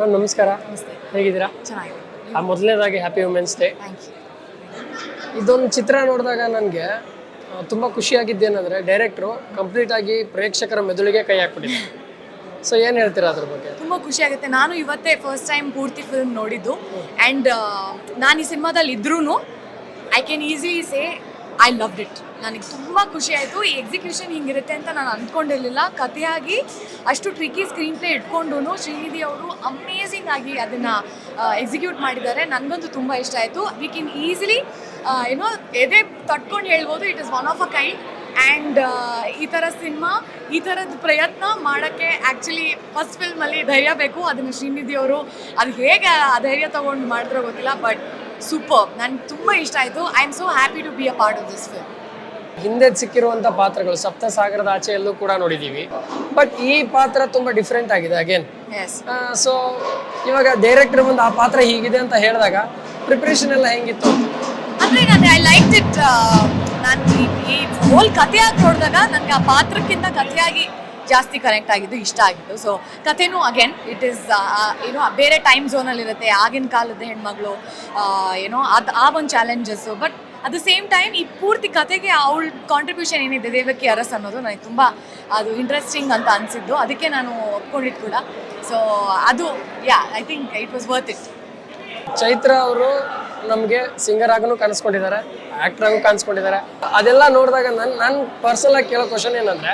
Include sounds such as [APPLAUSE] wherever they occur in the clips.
Ma'am ನಮಸ್ಕಾರ. ನಮಸ್ತೆ. ಹೇಗಿದ್ದೀರಾ? ಚೆನ್ನಾಗಿದೆ ಆ ಮೊದಲನೇದಾಗಿ happy women's day thank you ಇದೊಂದು ಚಿತ್ರ ನೋಡಿದಾಗ ನನಗೆ ತುಂಬ ಖುಷಿಯಾಗಿದ್ದೇನೆಂದರೆ ಡೈರೆಕ್ಟ್ರು ಕಂಪ್ಲೀಟ್ ಆಗಿ ಪ್ರೇಕ್ಷಕರ ಮೆದುಳಿಗೆ ಕೈ ಹಾಕ್ಬಿಟ್ಟಿದೆ ಸೊ [LAUGHS] ಏನು ಹೇಳ್ತೀರಾ ಅದ್ರ ಬಗ್ಗೆ? ತುಂಬ ಖುಷಿ ಆಗುತ್ತೆ. ನಾನು ಇವತ್ತೇ ಫಸ್ಟ್ ಟೈಮ್ ಪೂರ್ತಿ ಫಿಲ್ಮ್ ನೋಡಿದ್ದು. ಆ್ಯಂಡ್ ನಾನು ಈ ಸಿನಿಮಾದಲ್ಲಿ ಇದ್ರೂ I can easily say I loved it ನನಗೆ ತುಂಬ ಖುಷಿ ಆಯಿತು. ಈ ಎಕ್ಸಿಕ್ಯೂಷನ್ ಹಿಂಗಿರುತ್ತೆ ಅಂತ ನಾನು ಅಂದ್ಕೊಂಡಿರಲಿಲ್ಲ ಕಥೆಯಾಗಿ ಅಷ್ಟು ಟ್ರಿಕಿ ಸ್ಕ್ರೀನ್ ಪ್ಲೇ ಇಟ್ಕೊಂಡು ಶ್ರೀನಿಧಿ ಅವರು ಅಮೇಝಿಂಗ್ ಆಗಿ ಅದನ್ನು ಎಕ್ಸಿಕ್ಯೂಟ್ ಮಾಡಿದ್ದಾರೆ. ನನಗಂತೂ ತುಂಬ ಇಷ್ಟ ಆಯಿತು. ವಿ ಕ್ಯಾನ್ ಈಸಿಲಿ ಏನೋ ಎದೆ ತಟ್ಕೊಂಡು ಹೇಳ್ಬೋದು. It is one of a kind and ಈ ಥರ ಸಿನಿಮಾ ಈ ಥರದ ಪ್ರಯತ್ನ ಮಾಡೋಕ್ಕೆ ಆ್ಯಕ್ಚುಲಿ ಫಸ್ಟ್ ಫಿಲ್ಮಲ್ಲಿ ಧೈರ್ಯ ಬೇಕು. ಅದನ್ನು ಶ್ರೀನಿಧಿ ಅವರು, ಅದು ಹೇಗೆ ಆ ಧೈರ್ಯ ತೊಗೊಂಡು ಮಾಡಿದ್ರೋ ಗೊತ್ತಿಲ್ಲ. ಬಟ್ ಸೂಪರ್ ನನಗೆ ತುಂಬ ಇಷ್ಟ ಆಯಿತು. I am so happy to be a part of this film ಹಿಂದೆ ಸಿಕ್ಕಿರುವಂಥ ಪಾತ್ರಗಳು ಸಪ್ತ ಸಾಗರದ ಆಚೆಯಲ್ಲೂ ಕೂಡ ನೋಡಿದ್ದೀವಿ ಬಟ್ ಈ ಪಾತ್ರ ತುಂಬ ಡಿಫ್ರೆಂಟ್ ಆಗಿದೆ ಅಗೇನ್ ಸೊ ಇವಾಗ ಡೈರೆಕ್ಟರ್ ಬಂದು ಆ ಪಾತ್ರ ಹೀಗಿದೆ ಅಂತ ಹೇಳಿದಾಗ ಪ್ರಿಪ್ರೇಷನ್ ಎಲ್ಲ ಹೆಂಗಿತ್ತು? ಅಂದ್ರೆ ನಾನು ಐ ಲೈಕ್ ಇಟ್ ನಾನು ಈ ಹೋಲ್ ಕಥೆಯಾಗಿ ನೋಡಿದಾಗ ನನಗೆ ಆ ಪಾತ್ರಕ್ಕಿಂತ ಕಥೆಯಾಗಿ ಜಾಸ್ತಿ ಕನೆಕ್ಟ್ ಆಗಿದ್ದು ಇಷ್ಟ ಆಗಿತ್ತು. ಸೊ ಕಥೆನೂ ಅಗೇನ್ ಇಟ್ ಈಸ್ ಏನೋ ಬೇರೆ ಟೈಮ್ ಝೋನಲ್ಲಿರುತ್ತೆ ಆಗಿನ ಕಾಲದ ಹೆಣ್ಮಗಳು ಏನೋ ಅದು, ಆ ಒಂದು challenges but at the same time ಈ ಪೂರ್ತಿ ಕತೆಗೆ ಅವಳ ಕಾಂಟ್ರಿಬ್ಯೂಷನ್ ಏನಿದೆ, ದೇವಕಿ ಅರಸ್ ಅನ್ನೋದು ನನಗೆ ತುಂಬ ಅದು ಇಂಟ್ರೆಸ್ಟಿಂಗ್ ಅಂತ ಅನಿಸಿದ್ದು. ಅದಕ್ಕೆ ನಾನು ಒಪ್ಕೊಂಡಿದ್ದು ಕೂಡ. ಸೊ ಅದು yeah I think it was worth it Chaitra ಅವರು ನಮಗೆ ಸಿಂಗರ್ ಆಗನು ಕಾಣಿಸ್ಕೊಂಡಿದ್ದಾರೆ ಆ್ಯಕ್ಟ್ರಾಗೂ ಕಾಣಿಸ್ಕೊಂಡಿದ್ದಾರೆ. ಅದೆಲ್ಲ ನೋಡಿದಾಗ ನನ್ನ ನನ್ನ ಪರ್ಸನಲ್ ಆಗಿ ಕೇಳೋ ಕ್ವಶನ್ ಏನಂದ್ರೆ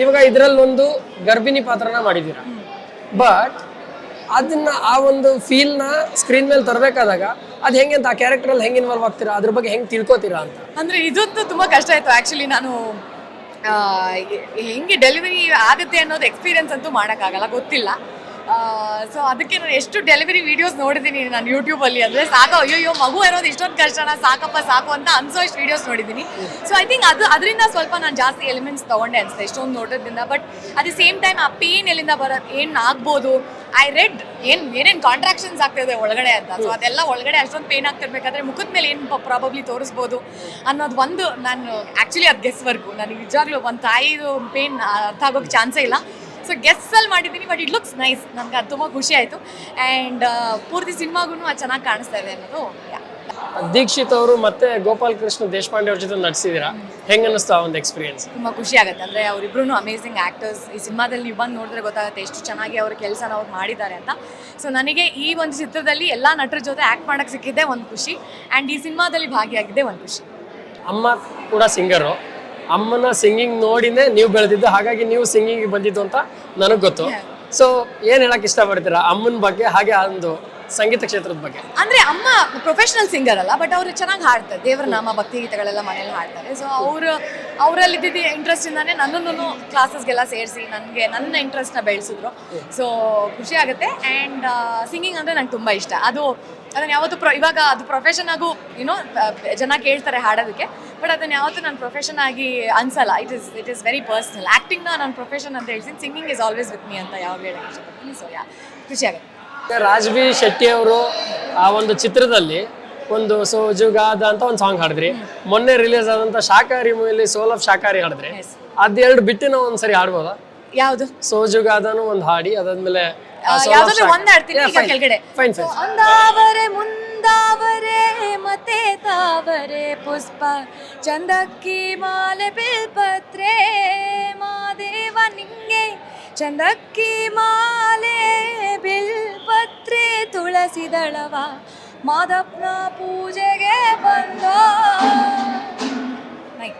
ಇವಾಗ ಇದರಲ್ಲಿ ಒಂದು ಗರ್ಭಿಣಿ ಪಾತ್ರನ ಮಾಡಿದ್ದೀರಾ ಬಟ್ ಅದನ್ನ ಆ ಒಂದು ಫೀಲ್ನ ಸ್ಕ್ರೀನ್ ಮೇಲೆ ತರಬೇಕಾದಾಗ ಅದು ಹೆಂಗೆ ಅಂತ ಆ ಕ್ಯಾರೆಕ್ಟರಲ್ಲಿ ಹೆಂಗೆ ಇನ್ವಾಲ್ವ್ ಆಗ್ತೀರಾ? ಅದ್ರ ಬಗ್ಗೆ ಹೆಂಗೆ ತಿಳ್ಕೊತೀರಾ ಅಂತ? ಅಂದರೆ ಇದಂತೂ ತುಂಬ ಕಷ್ಟ ಆಯಿತು. ಆ್ಯಕ್ಚುಲಿ ನಾನು ಹೆಂಗೆ ಡೆಲಿವರಿ ಆಗುತ್ತೆ ಅನ್ನೋದು ಎಕ್ಸ್ಪೀರಿಯನ್ಸ್ ಅಂತೂ ಮಾಡೋಕ್ಕಾಗಲ್ಲ, ಗೊತ್ತಿಲ್ಲ. ಸೊ ಅದಕ್ಕೆ ನಾನು ಎಷ್ಟು ಡೆಲಿವರಿ ವೀಡಿಯೋಸ್ ನೋಡಿದ್ದೀನಿ ನಾನು ಯೂಟ್ಯೂಬಲ್ಲಿ ಅಂದರೆ ಸಾಕು ಅಯ್ಯೋ ಮಗು ಇರೋದು ಇಷ್ಟೊಂದು ಕಷ್ಟನ ಸಾಕಪ್ಪ, ಸಾಕು ಅಂತ ಅನ್ಸೋ ಇಷ್ಟು ವೀಡಿಯೋಸ್ ನೋಡಿದ್ದೀನಿ. ಸೊ ಐ ಥಿಂಕ್ ಅದು, ಅದರಿಂದ ಸ್ವಲ್ಪ ನಾನು ಜಾಸ್ತಿ ಎಲಿಮೆಂಟ್ಸ್ ತೊಗೊಂಡೆ ಅನಿಸುತ್ತೆ ಇಷ್ಟೊಂದು ನೋಡೋದ್ರಿಂದ. But at the same time ಆ ಪೇನ್ ಎಲ್ಲಿಂದ ಬರೋದು ಏನು ಆಗ್ಬೋದು? ಐ ರೆಡ್ ಏನು, ಏನೇನು ಕಾಂಟ್ರಾಕ್ಷನ್ಸ್ ಆಗ್ತಿದೆ ಒಳಗಡೆ ಅಂತ. ಸೊ ಅದೆಲ್ಲ ಒಳಗಡೆ ಅಷ್ಟೊಂದು ಪೇನ್ ಆಗ್ತಿರ್ಬೇಕಾದ್ರೆ ಮುಖದ ಮೇಲೆ ಏನು ಪ್ರಾಬಬ್ಲಿ ತೋರಿಸ್ಬೋದು ಅನ್ನೋದು ಒಂದು ನಾನು ಆ್ಯಕ್ಚುಲಿ ಅದು ಗೆಸ್ ವರ್ಕು ನನಗೆ ನಿಜವಾಗ್ಲೂ ಒಂದು ತಾಯಿದು ಪೇನ್ ಅರ್ಥ ಆಗೋಕ್ಕೆ ಚಾನ್ಸೇ ಇಲ್ಲ. ಸೊ ಗೆಸ್ಸಲ್ಲಿ ಮಾಡಿದ್ದೀನಿ ಬಟ್ ಇಟ್ ಲುಕ್ಸ್ ನೈಸ್ ನನಗೆ ಅದು ತುಂಬ ಖುಷಿ ಆಯಿತು. ಆ್ಯಂಡ್ ಪೂರ್ತಿ ಸಿನಿಮಾಗೂ ಅದು ಚೆನ್ನಾಗಿ ಕಾಣಿಸ್ತಾ ಇದೆ ಅನ್ನೋದು. ದೀಕ್ಷಿತ್ ಅವರು ಮತ್ತೆ ಗೋಪಾಲ್ ಕೃಷ್ಣ ದೇಶಪಾಂಡೆ ಅವ್ರ ಜೊತೆ ನಟಿಸಿದ್ದೀರಾ ಹೆಂಗೆ ಅನ್ನಿಸ್ತು ಆ ಒಂದು ಎಕ್ಸ್ಪೀರಿಯನ್ಸ್ ತುಂಬ ಖುಷಿ ಆಗುತ್ತೆ. ಅಂದರೆ ಅವರಿಬ್ರು ಅಮೇಸಿಂಗ್ ಆ್ಯಕ್ಟರ್ಸ್ ಈ ಸಿನಿಮಾದಲ್ಲಿ ನೀವು ಬಂದು ನೋಡಿದ್ರೆ ಗೊತ್ತಾಗುತ್ತೆ ಎಷ್ಟು ಚೆನ್ನಾಗಿ ಅವ್ರ ಕೆಲಸನ ಅವ್ರು ಮಾಡಿದ್ದಾರೆ ಅಂತ. ಸೊ ನನಗೆ ಈ ಒಂದು ಚಿತ್ರದಲ್ಲಿ ಎಲ್ಲ ನಟರ ಜೊತೆ ಆ್ಯಕ್ಟ್ ಮಾಡೋಕ್ಕೆ ಸಿಕ್ಕಿದ್ದೆ ಒಂದು ಖುಷಿ. ಆ್ಯಂಡ್ ಈ ಸಿನಿಮಾದಲ್ಲಿ ಭಾಗಿಯಾಗಿದ್ದೆ ಒಂದು ಖುಷಿ. ಅಮ್ಮ ಕೂಡ ಸಿಂಗರು ಅಮ್ಮನ ಸಿಂಗಿಂಗ್ ನೋಡಿನೇ ನೀವು ಬೆಳೆದಿದ್ದು ಹಾಗಾಗಿ ನೀವು ಸಿಂಗಿಂಗ್ ಬಂದಿದ್ದು ಅಂತ ನನಗೆ ಗೊತ್ತು. ಸೊ ಏನು ಹೇಳಕ್ ಇಷ್ಟಪಡ್ತೀರಾ? ಅಮ್ಮನ ಬಗ್ಗೆ ಹಾಗೆ ಒಂದು ಸಂಗೀತ ಕ್ಷೇತ್ರದ ಬಗ್ಗೆ. ಅಂದ್ರೆ ಅಮ್ಮ ಪ್ರೊಫೆಷನಲ್ ಸಿಂಗರ್ ಅಲ್ಲ ಬಟ್ ಅವರು ಚೆನ್ನಾಗಿ ಹಾಡ್ತಾರೆ. ದೇವರ ನಾಮ ಭಕ್ತಿ ಗೀತೆಗಳೆಲ್ಲ ಮನೇಲಿ ಹಾಡ್ತಾರೆ. ಸೊ ಅವರು ಅವರಲ್ಲಿ ಇದ್ದಿದ್ದು ಇಂಟ್ರೆಸ್ಟಿಂದಾನೇ ನನ್ನನ್ನು ಕ್ಲಾಸಸ್ಗೆಲ್ಲ ಸೇರಿಸಿ ನನಗೆ ನನ್ನ ಇಂಟ್ರೆಸ್ಟ್ನ ಬೆಳೆಸಿದ್ರು. ಸೊ ಖುಷಿ ಆಗುತ್ತೆ. ಆ್ಯಂಡ್ ಸಿಂಗಿಂಗ್ ಅಂದರೆ ನಂಗೆ ತುಂಬ ಇಷ್ಟ. ಅದು, ಅದನ್ನು ಯಾವತ್ತೂ ಪ್ರೊ ಇವಾಗ ಅದು ಪ್ರೊಫೆಷನ್ ಆಗು ಏನೋ ಜನ ಕೇಳ್ತಾರೆ ಹಾಡೋದಕ್ಕೆ. ಬಟ್ ಅದನ್ನು ಯಾವತ್ತೂ ನನ್ನ ಪ್ರೊಫೆಷನ್ ಆಗಿ ಅನ್ಸಲ್ಲ. It is it is very personal ಆ್ಯಕ್ಟಿಂಗ್ನ ನನ್ನ ಪ್ರೊಫೆಷನ್ ಅಂತ ಹೇಳ್ತೀನಿ. Singing is always with me ಅಂತ ಯಾವಾಗ ಹೇಳಕ್ಕೆ ಇಷ್ಟಪಡ್ತೀನಿ. ಸೊ ಯಾ ಖುಷಿ ಆಗುತ್ತೆ. ರಾಜ್ ಬಿ ಶೆಟ್ಟಿ ಅವರು ಆ ಒಂದು ಚಿತ್ರದಲ್ಲಿ ಒಂದು ಸೋಜುಗಾದ ಅಂತ ಒಂದು ಸಾಂಗ್ ಹಾಡಿದ್ರಿ. ಮೊನ್ನೆ ರಿಲೀಸ್ ಆದಂತ ಶಾಕಾರಿ ಮೂವಿಲಿ ಸೋಲ್ ಆಫ್ ಶಾಕಾರಿ ಹಾಡಿದ್ರಿ. ಅದೆರಡು ಬಿಟ್ಟು ನಾವು ಒಂದ್ಸರಿ ಹಾಡ್ಬೋದಾ? ಯಾವುದು? ಸೋಜುಗಾದನು ಒಂದು ಹಾಡಿ ಅದಾದ್ಮೇಲೆ ಯಾವ್ದಾದ್ರು ಒಂದ್ ಆಡ್ತೀನಿ ಈಗ ಕೆಳಗಡೆ. ಫೈನ್ ಫೈನ್ ಅಂದಾವರೆ ಮುಂದಾವರೆ ಮತ್ತೆ ತಾವರೆ ಪುಷ್ಪ ಚಂದಕ್ಕಿ ಮಾಲೆ ಬಿಲ್ಪತ್ರೆ ಮಾದೇವ ನಿಂಗೆ ಚಂದಕ್ಕಿ ಮಾಲೆ ಬಿಲ್ಪತ್ರೆ ತುಳಸಿ ದಳವ ಮಾದಪ್ಪನ ಪೂಜೆಗೆ ಬಂದ.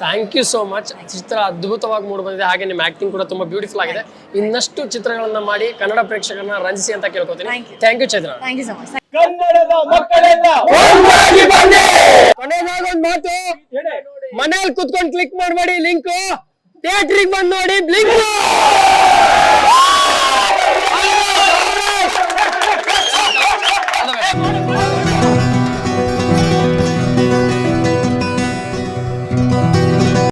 ಥ್ಯಾಂಕ್ ಯು ಸೋ ಮಚ್ ಚಿತ್ರ ಅದ್ಭುತವಾಗಿ ಮೂಡಿ ಬಂದಿದೆ. ಹಾಗೆ ನಿಮ್ಮ ಆಕ್ಟಿಂಗ್ ಕೂಡ ತುಂಬಾ ಬ್ಯೂಟಿಫುಲ್ ಆಗಿದೆ. ಇನ್ನಷ್ಟು ಚಿತ್ರಗಳನ್ನ ಮಾಡಿ ಕನ್ನಡ ಪ್ರೇಕ್ಷಕರನ್ನ ರಂಜಿಸಿ ಅಂತ ಕೇಳ್ಕೊತೀನಿ. Thank you Chaitra. Thank you so much ಕನ್ನಡದ ಮಕ್ಕಳೆಲ್ಲ ಕೊನೆಯದಾಗ ಒಂದು ಮಾತು. ಮನೇಲಿ ಕುತ್ಕೊಂಡು ಕ್ಲಿಕ್ ಮಾಡಬೇಡಿ ಲಿಂಕ್ ಥಿಯೇಟ್ರಿಗೆ ಬಂದು ನೋಡಿ ಬ್ಲಿಂಕ್